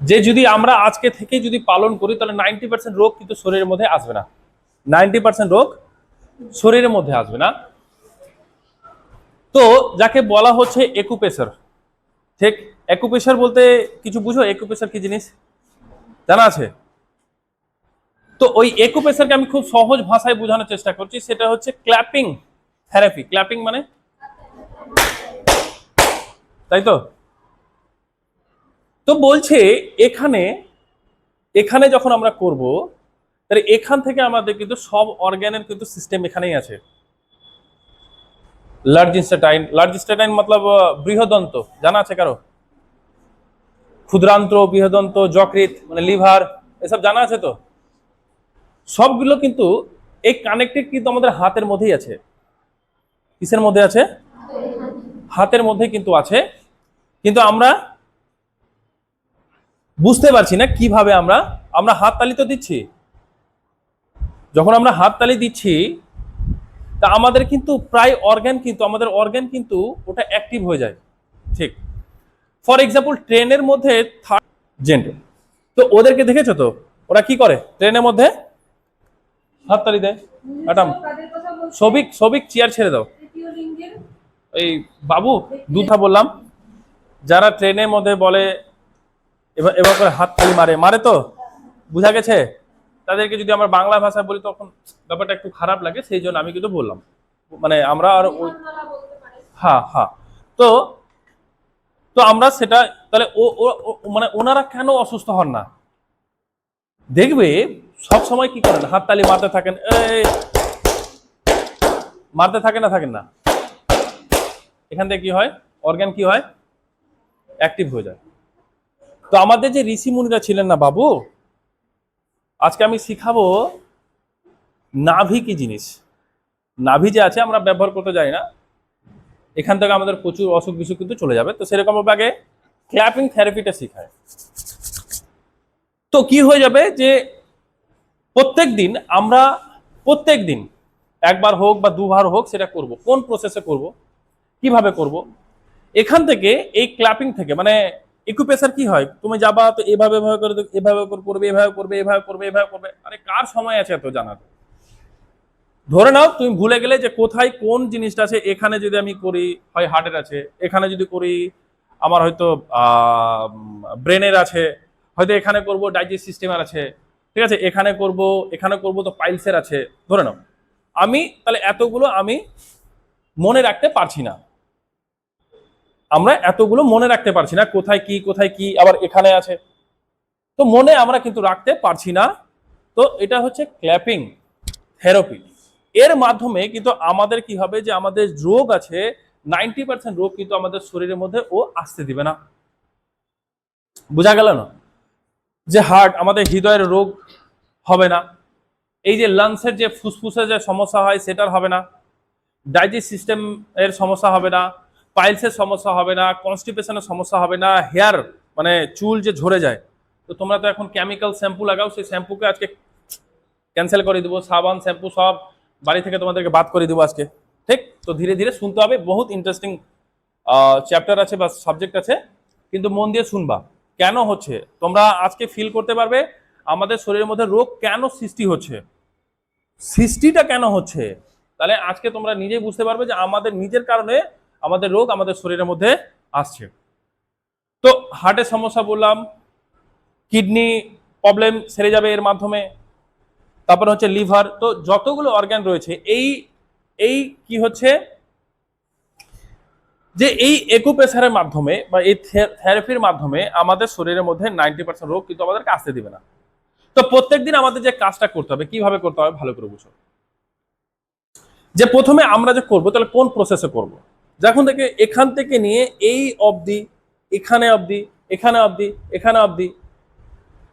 যে যদি আমরা আজকে থেকে যদি পালন করি, তাহলে নাইনটি পার্সেন্ট রোগ কিন্তু শরীরের মধ্যে আসবে না। নাইনটি পার্সেন্ট রোগ শরীরের মধ্যে আসবে না। তো যাকে বলা হচ্ছে একুপেশার ঠিক? একুপেশার বলতে কিছু বুঝো? একুপেশার কি জিনিস? জানা আছে? তো ওই একুপেশারকে আমি খুব সহজ ভাষায় বোঝানোর চেষ্টা করছি, সেটা হচ্ছে ক্ল্যাপিং থেরাপি ক্ল্যাপিং মানে? তাই তো? তো বলছে এখানে এখানে যখন আমরা করব, তাহলে এখান থেকে আমাদের কিন্তু সব অর্গ্যানের কিন্তু সিস্টেম এখানেই আছে। লার্জ ইনস্টাটাইন লার্জ ইনস্টাটাইন মতলব বৃহদন্ত, জানা আছে কারও? ক্ষুদ্রান্ত, বৃহদন্ত যকৃত মানে লিভার, এসব জানা আছে তো? সবগুলো কিন্তু এই কানেক্টেড কিন্তু আমাদের হাতের মধ্যেই আছে। কিসের মধ্যে আছে? হাতের মধ্যে কিন্তু আছে। কিন্তু আমরা বুঝতে পারছি না কীভাবে আমরা আমরা হাত তালি তো দিচ্ছি। যখন আমরা হাত তালি দিচ্ছি, তা আমাদের কিন্তু প্রায় অর্গান কিন্তু, আমাদের অর্গান কিন্তু ওটা অ্যাক্টিভ হয়ে যায়। ঠিক। ফর এক্সাম্পল ট্রেনের মধ্যে থার্ড জেন্টে তো ওদেরকে দেখেছ তো? ওরা কি করে? ট্রেনের মধ্যে হাততালি দেয়। ম্যাডাম, সবিক সবিক চেয়ার ছেড়ে দাও। এই বাবু, দুধা বললাম, যারা ট্রেনের মধ্যে বলে এবার এবার করে হাত তালি মারে। মারে তো? বুঝা গেছে? তাদেরকে যদি আমরা বাংলা ভাষায় বলি, তখন ব্যাপারটা একটু খারাপ লাগে, সেই জন্য আমি কিন্তু বললাম। মানে আমরা আর ওই হ্যাঁ হ্যাঁ। তো তো আমরা সেটা, তাহলে ও মানে ওনারা কেন অসুস্থ হন না? দেখবে, সব সময় কি করেন? হাততালি মারতে থাকেন, এই, মারতে থাকেন না থাকেন না। এখান থেকে কি হয়? অর্গান কি হয়? অ্যাক্টিভ হয়ে যায়। তো আমাদের যে ঋষি মুনিরা ছিলেন না বাবু, আজকে আমি শিখাবো নাভি কি জিনিস। নাভি যে আছে, আমরা ব্যবহার করতে যাই না। এখান থেকে আমাদের প্রচুর অসুখ বিসুখ কিন্তু চলে যাবে। তো সেরকম আগে ক্ল্যাপিং থেরাপিটা শেখায় তো কি হয়ে যাবে যে প্রত্যেক দিন আমরা প্রত্যেক দিন একবার হোক বা দুবার হোক সেটা করব। কোন প্রসেসে করব? কীভাবে করব? এখান থেকে এই ক্ল্যাপিং থেকে মানে ইকুপেশার কি হয়? তুমি যাবা তো এভাবে এভাবে করে এভাবে করে করবে, এভাবে করবে এভাবে করবে এভাবে করবে। আরে কার সময় আছে এত জানার ধরে নাও তুমি ভুলে গেলে যে কোথায় কোন জিনিসটা আছে, এখানে যদি আমি করি, হয় হার্টের আছে, এখানে যদি করি, আমার হয়তো ব্রেনের আছে, হয়তো এখানে করব ডাইজেস্ট সিস্টেমের আছে, ঠিক আছে? এখানে করব এখানে করব তো পাইলসের আছে, ধরে নাও। আমি, তাহলে এতগুলো আমি মনে রাখতে পারছি না। আমরা এতগুলো মনে রাখতে পারছি না, কোথায় কি কোথায় কি, আবার এখানে আছে। তো মনে আমরা কিন্তু রাখতে পারছি না। তো এটা হচ্ছে ক্ল্যাপিং থেরাপি এর মাধ্যমে কিন্তু আমাদের কি হবে যে আমাদের রোগ আছে নাইনটি পার্সেন্ট রোগ কিন্তু আমাদের শরীরের মধ্যে ও আসতে দিবে না। বোঝা গেল না? যে হার্ট আমাদের হৃদয়ের রোগ হবে না। এই যে লাংসের যে ফুসফুসের যে সমস্যা হয়, সেটার হবে না। ডাইজেস্ট সিস্টেম এর সমস্যা হবে না। পাইলসের সমস্যা হবে না কনস্টিপেশনের সমস্যা হবে না হেয়ার মানে চুল যে ঝরে যায়। তো তোমরা তো এখন কেমিক্যাল শ্যাম্পু লাগাও, সেই শ্যাম্পুকে আজকে ক্যান্সেল করে দেবো, সাবান শ্যাম্পু সব বাড়ি থেকে তোমাদেরকে বাদ করে দেবো আজকে। ঠিক? তো ধীরে ধীরে শুনতে হবে, বহুত ইন্টারেস্টিং চ্যাপ্টার আছে বা সাবজেক্ট আছে, কিন্তু মন দিয়ে শুনবা। কেন হচ্ছে? তোমরা আজকে ফিল করতে পারবে, আমাদের শরীরের মধ্যে রোগ কেন সৃষ্টি হচ্ছে? সৃষ্টিটা কেন হচ্ছে? তাহলে আজকে তোমরা নিজেই বুঝতে পারবে যে আমাদের নিজের কারণে আমাদের রোগ আমাদের শরীরের মধ্যে আসছে। তো হার্টের সমস্যা বললাম কিডনি প্রবলেম সেরে যাবে এর মাধ্যমে, তারপরে হচ্ছে লিভার তো যতগুলো অর্গান রয়েছে, এই এই কি হচ্ছে? যে এই একুপ্রেশারের মাধ্যমে বা এই থেরাপির মাধ্যমে আমাদের শরীরের মধ্যে নাইনটি পার্সেন্ট রোগ কিন্তু আমাদেরকে আসতে দিবে না। তো প্রত্যেকদিন আমাদের যে কাজটা করতে হবে, কীভাবে করতে হবে ভালো করে বুঝো। যে প্রথমে আমরা যে করব, তাহলে কোন প্রসেসে করব। যখন থেকে এখান থেকে নিয়ে এই অবধি, এখানে অবধি এখানে অবধি এখানে অবধি,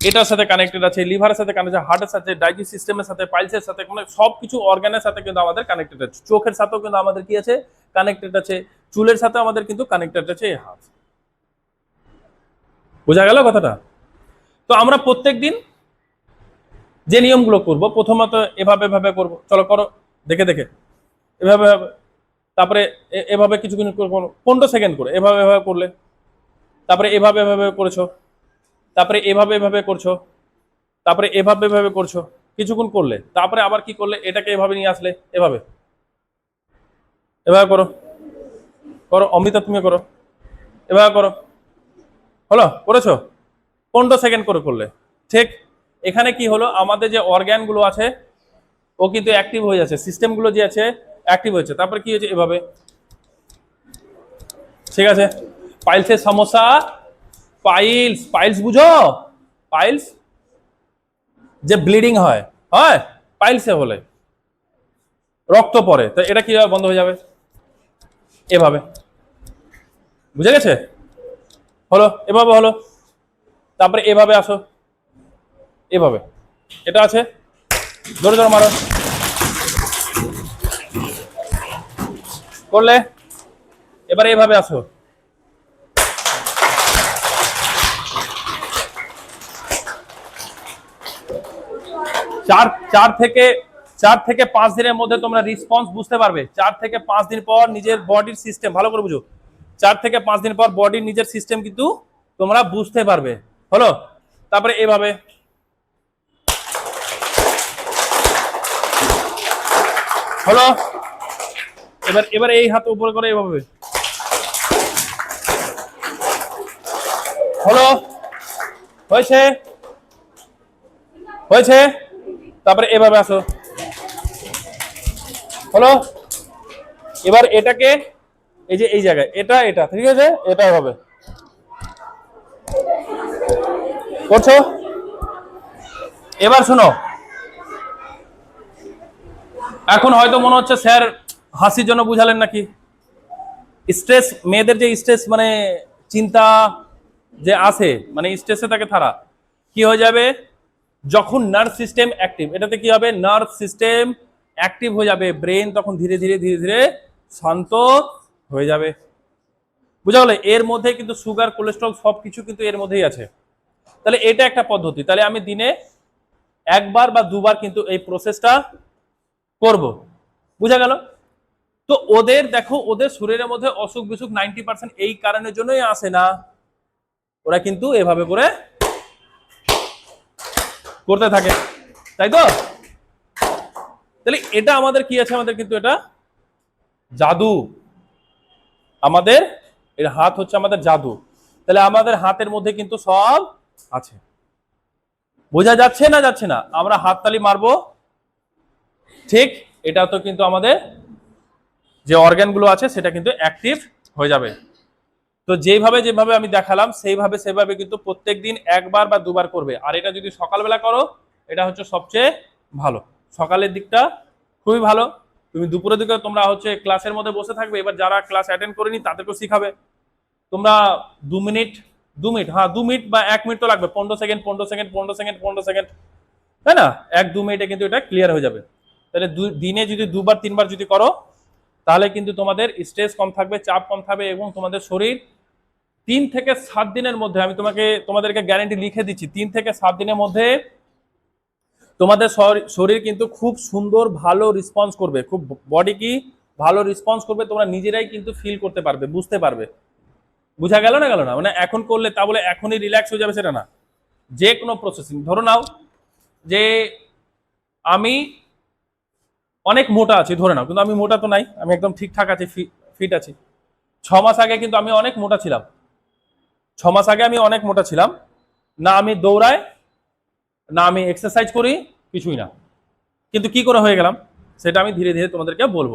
এটার সাথে কানেক্টেড আছে লিভারের সাথে কানেক্টেড আছে হার্টের সাথে ডাইজেস্ট সিস্টেমের সাথে পাইলসের সাথে মানে সব কিছু অর্গানের সাথে কিন্তু আমাদের কানেক্টেড আছে। চোখের সাথেও কিন্তু আমাদের কি আছে? কানেক্টেড আছে। চুলের সাথে আমাদের কিন্তু কানেক্টেড আছে এই হাত বোঝা গেল কথাটা? তো আমরা প্রত্যেক দিন যে নিয়মগুলো করব, প্রথমত এভাবে এভাবে করব। চলো করো, দেখে দেখে। এভাবে এভাবে। তারপরে এভাবে কিছু কিছু। পনেরো সেকেন্ড করে, এভাবে এভাবে করলে। তারপরে এভাবে এভাবে করেছ। তারপরে এভাবে এভাবে করছ। তারপরে এভাবে এভাবে করছ। কিছুক্ষণ করলে। তারপরে আবার কি করলে? এটাকে এভাবে নিয়ে আসলে, এভাবে। এভাবে করো। করো, অমৃতা, তুমি করো। এভাবে করো। হলো? করেছ? পনেরো সেকেন্ড করে করলে। ঠিক। এখানে কি হলো? আমাদের যে অর্গ্যানগুলো আছে, ও কিন্তু অ্যাক্টিভ হয়ে যাচ্ছে। সিস্টেমগুলো যে আছে অ্যাক্টিভ হয়েছে। তারপরে কি হয়েছে এভাবে? ঠিক আছে? পাইলসের সমস্যা? পাইলস পাইলস বুঝো? পাইলস যে ব্লিডিং হয়। হয়? পাইলসে হলে রক্ত পড়ে। তো এটা কীভাবে বন্ধ হয়ে যাবে? এভাবে। বুঝে গেছে? হলো, এভাবে হলো। তারপরে এভাবে আসো। এভাবে। এটা আছে? জোরে জোরে মারো। করলে? এবার এভাবে আসো। চার চার থেকে চার থেকে পাঁচ দিনের মধ্যে তোমরা রেসপন্স বুঝতে পারবে। চার থেকে পাঁচ দিন পর নিজের বডির সিস্টেম ভালো করে বুঝো। চার থেকে পাঁচ দিন পর বডির নিজের সিস্টেম কিন্তু তোমরা বুঝতে পারবে। হলো? তারপরে এভাবে। হলো? এবার এবার এই হাত উপরে করে এভাবে। হলো। হয়েছে। হয়েছে। তারপরে এভাবে আসো। হলো। এবার এটাকে এই যে, এই জায়গায়, এটা এটা, ঠিক আছে? এটা হবে। করছ? এবার শোনো। এখন হয়তো মনে হচ্ছে স্যার হাসির জন্য বুঝালেন নাকি? স্ট্রেস, মেয়েদের যে স্ট্রেস মানে চিন্তা যে আসে মানে স্ট্রেসে থাকে তারা, কি হয়ে যাবে? যখন নার্ভ সিস্টেম অ্যাক্টিভ এটাতে কি হবে? নার্ভ সিস্টেম অ্যাক্টিভ হয়ে যাবে ব্রেন তখন ধীরে ধীরে ধীরে ধীরে শান্ত হয়ে যাবে। বুঝা গেল? এর মধ্যে কিন্তু সুগার কোলেস্ট্রল সব কিছু কিন্তু এর মধ্যেই আছে। তাহলে এটা একটা পদ্ধতি। তাহলে আমি দিনে একবার বা দুবার কিন্তু এই প্রসেসটা করব। বুঝা গেল? তো ওদের, দেখো, ওদের শরীরের মধ্যে অসুখ বিসুখ নাইনটি পার্সেন্ট এই কারণের জন্যই আসে না। ওরা কিন্তু এভাবে করে করতে থাকে। তাই তো? তাহলে এটা আমাদের কি আছে? আমাদের কিন্তু এটা জাদু। আমাদের, এর হাত হচ্ছে আমাদের জাদু। তাহলে আমাদের হাতের মধ্যে কিন্তু সব আছে। বোঝা যাচ্ছে না যাচ্ছে না? আমরা হাততালি মারবো। ঠিক এটা তো কিন্তু আমাদের যে অর্গ্যানগুলো আছে সেটা কিন্তু অ্যাক্টিভ হয়ে যাবে। তো যেভাবে যেভাবে আমি দেখালাম, সেইভাবে সেভাবে কিন্তু প্রত্যেক দিন একবার বা দুবার করবে। আর এটা যদি সকালবেলা করো, এটা হচ্ছে সবচেয়ে ভালো। সকালের দিকটা খুবই ভালো। তুমি দুপুরের দিকে তোমরা হচ্ছে ক্লাসের মধ্যে বসে থাকবে। এবার যারা ক্লাস অ্যাটেন্ড করেনি, তাদেরকেও শিখাবে। তোমরা দু মিনিট দু মিনিট হ্যাঁ দু মিনিট বা এক মিনিট তো লাগবে। পনেরো সেকেন্ড পনেরো সেকেন্ড পনেরো সেকেন্ড পনেরো সেকেন্ড, তাই না? এক, দু মিনিটে কিন্তু এটা ক্লিয়ার হয়ে যাবে। তাহলে দিনে যদি দুবার, তিনবার যদি করো তাহলে কিন্তু তোমাদের স্ট্রেস কম থাকবে, চাপ কম থাকবে এবং তোমাদের শরীর তিন থেকে সাত দিনের মধ্যে, আমি তোমাকে, তোমাদেরকে গ্যারেন্টি লিখে দিচ্ছি, তিন থেকে সাত দিনের মধ্যে তোমাদের শরীর কিন্তু খুব সুন্দর, ভালো রেসপন্স করবে। খুব বডি কি ভালো রেসপন্স করবে, তোমরা নিজেরাই কিন্তু ফিল করতে পারবে, বুঝতে পারবে। বুঝা গেল না গেল না? মানে এখন করলে তা বলে এখনই রিল্যাক্স হয়ে যাবে সেটা না। যে কোনো প্রসেসিং ধরো নাও যে আমি অনেক মোটা আছি, ধরে নাও, কিন্তু আমি মোটা তো নাই, আমি একদম ঠিকঠাক আছি ফিট আছি। ছ মাস আগে কিন্তু আমি অনেক মোটা ছিলাম। ছ মাস আগে আমি অনেক মোটা ছিলাম, না আমি দৌড়াই, না আমি এক্সারসাইজ করি, কিছুই না। কিন্তু কি করে হয়ে গেলাম, সেটা আমি ধীরে ধীরে তোমাদেরকে বলব।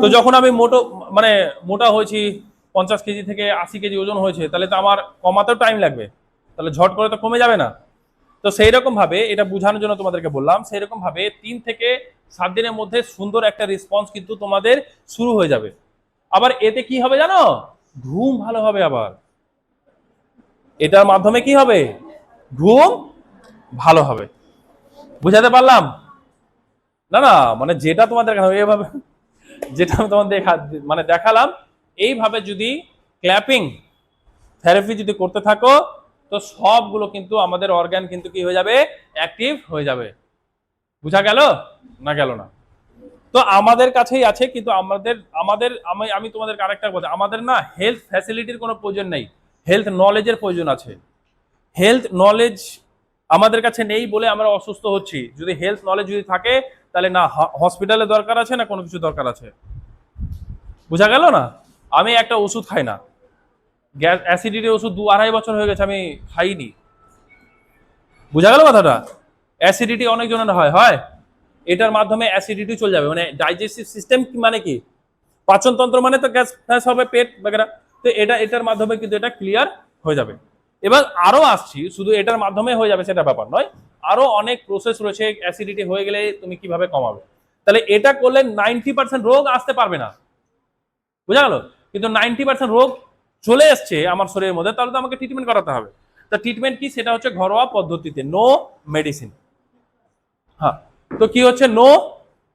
তো যখন আমি মোটো মানে মোটা হয়েছি, পঞ্চাশ কেজি থেকে আশি কেজি ওজন হয়েছে, তাহলে তো আমার কমাতেও টাইম লাগবে। তাহলে ঝট করে তো কমে যাবে না। তো সেই রকম ভাবে এটা বোঝানোর জন্য তোমাদেরকে বললাম সেই রকম ভাবে তিন থেকে সাত দিনের মধ্যে সুন্দর একটা রেসপন্স কিন্তু তোমাদের শুরু হয়ে যাবে। আবার এতে কি হবে জানো? ঘুম ভালো হবে আবার। এটার মাধ্যমে কি হবে? ঘুম ভালো হবে। বুঝাতে পারলাম? না না মানে যেটা তোমাদের এইভাবে যেটা আমি তোমাদের দেখা মানে দেখালাম, এইভাবে যদি ক্ল্যাপিং থেরাপি যদি করতে থাকো তো সবগুলো কিন্তু আমাদের অর্গান কিন্তু কি হয়ে যাবে? অ্যাক্টিভ হয়ে যাবে। বুঝা গেল না গেল না? তো আমাদের কাছেই আছে, কিন্তু আমাদের আমাদের, আমি আমি তোমাদের আরেকটা কথা, আমাদের না হেলথ ফ্যাসিলিটির কোনো প্রয়োজন নেই। হেলথ নলেজের প্রয়োজন আছে। হেলথ নলেজ আমাদের কাছে নেই বলে আমরা অসুস্থ হচ্ছি। যদি হেলথ নলেজ যদি থাকে, তাহলে না হসপিটালে দরকার আছে না কোনো কিছু দরকার আছে? বুঝা গেল না? আমি একটা ওষুধ খাই না। গ্যাস অ্যাসিডিটির ওষুধ দু আড়াই বছর হয়ে গেছে, আমি খাইনি। বুঝা গেল কথাটা? অ্যাসিডিটি অনেক জনের হয় হয়? এটার মাধ্যমে অ্যাসিডিটি চলে যাবে। মানে ডাইজেস্টিভ সিস্টেম মানে কি? পাচনতন্ত্র মানে তো গ্যাস, ফ্যাস হবে, পেট বাগেরা। তো এটা, এটার মাধ্যমে কিন্তু এটা ক্লিয়ার হয়ে যাবে। এবার আরও আসছি, শুধু এটার মাধ্যমে হয়ে যাবে সেটা ব্যাপার নয়। আরও অনেক প্রসেস রয়েছে অ্যাসিডিটি হয়ে গেলে তুমি কীভাবে কমাবে? তাহলে এটা করলে নাইনটি পার্সেন্ট রোগ আসতে পারবে না। বোঝা গেল? কিন্তু নাইনটি পার্সেন্ট রোগ চলে এসছে আমার শরীরের মধ্যে, তাহলে তো আমাকে ট্রিটমেন্ট করাতে হবে। তা ট্রিটমেন্ট কি? সেটা হচ্ছে ঘরোয়া পদ্ধতিতে নো মেডিসিন হ্যাঁ তো কি হচ্ছে? নো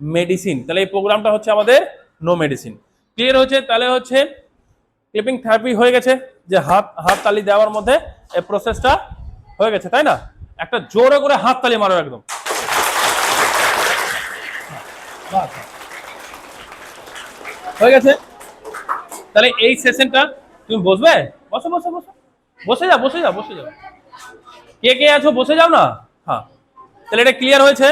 মেডিসিন তাহলে এই প্রোগ্রামটা হচ্ছে আমাদের নো মেডিসিন ক্লিয়ার হচ্ছে তাহলে হচ্ছে ক্লিপিং থেরাপি হয়ে গেছে, যে হাত হাত তালি দেওয়ার মধ্যে এই প্রসেসটা হয়ে গেছে, তাই না? একটা জোরে করে হাত তালি মারো একদম। বাস। হয়ে। গেছে? তাহলে এই সেশনটা তুমি বসবে? বসো বসো বসো। বসে যাও বসে যাও বসে যাও। কে কে আছো? বসে যাও না? হ্যাঁ। তাহলে এটা ক্লিয়ার হয়েছে।